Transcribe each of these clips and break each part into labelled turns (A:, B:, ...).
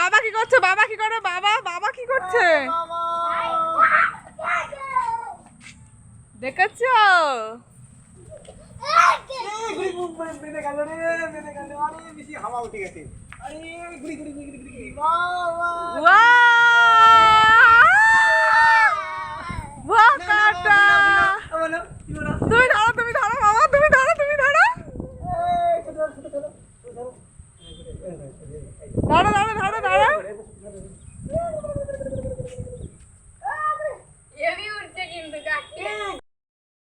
A: বাবা কি করছে? বাবা কি করে? বাবা বাবা কি করছে? দেখেছ?
B: মেরে গেল রে মেরে গেল। অনেক বেশি হাওয়া উঠে গেছে।
A: তুমি ধরো তুমি ধরো বাবা তুমি ধরো তুমি ধরো ধরো ধরো ধরো ধরো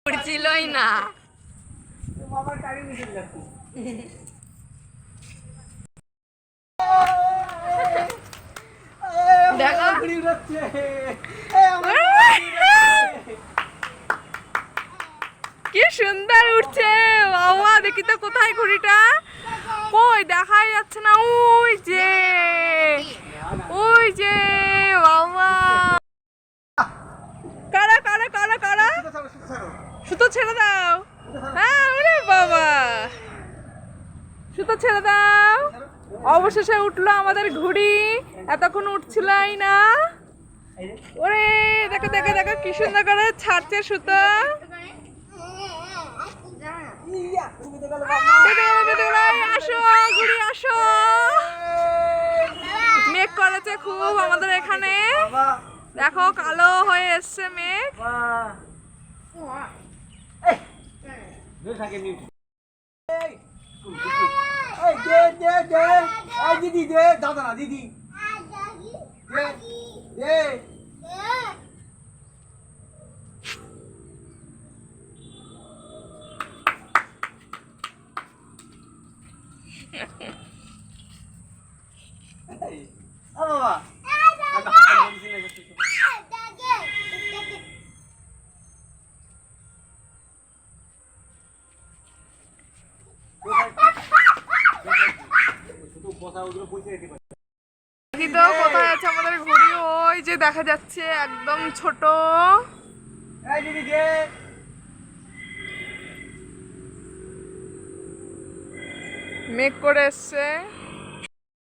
A: উঠছিলই না।
B: বাবার টাড়ি যাচ্ছে উড়াচ্ছে
A: কি সুন্দর উঠছে। বাবা, দেখি তো কোথায় ঘুড়িটা। কই, দেখাই যাচ্ছে না। ওই যে ওই যে, বাবা। কারা কারা কারা কারা? সুতো ছেড়ে দাও। হ্যাঁ ওরে বাবা। সুতো ছেড়ে দাও। অবশেষে উঠল আমাদের ঘুড়ি। এতক্ষণ উঠছিলাই না। ওরে, দেখো দেখো দেখো, কি সুন্দর করে ছাড়ছে সুতো। আসো, ঘুড়ি, আসো। মেঘ করেছে খুব আমাদের এখানে। দেখো, কালো হয়ে এসছে মেঘ।
B: दे दे। ए दीदी दे। दादा ना दीदी। दे दे अब
A: बाबा। তো কোথায় আছে আমাদের ঘড়ি? ওই যে দেখা যাচ্ছে একদম ছোট। মেঘ করে এসছে।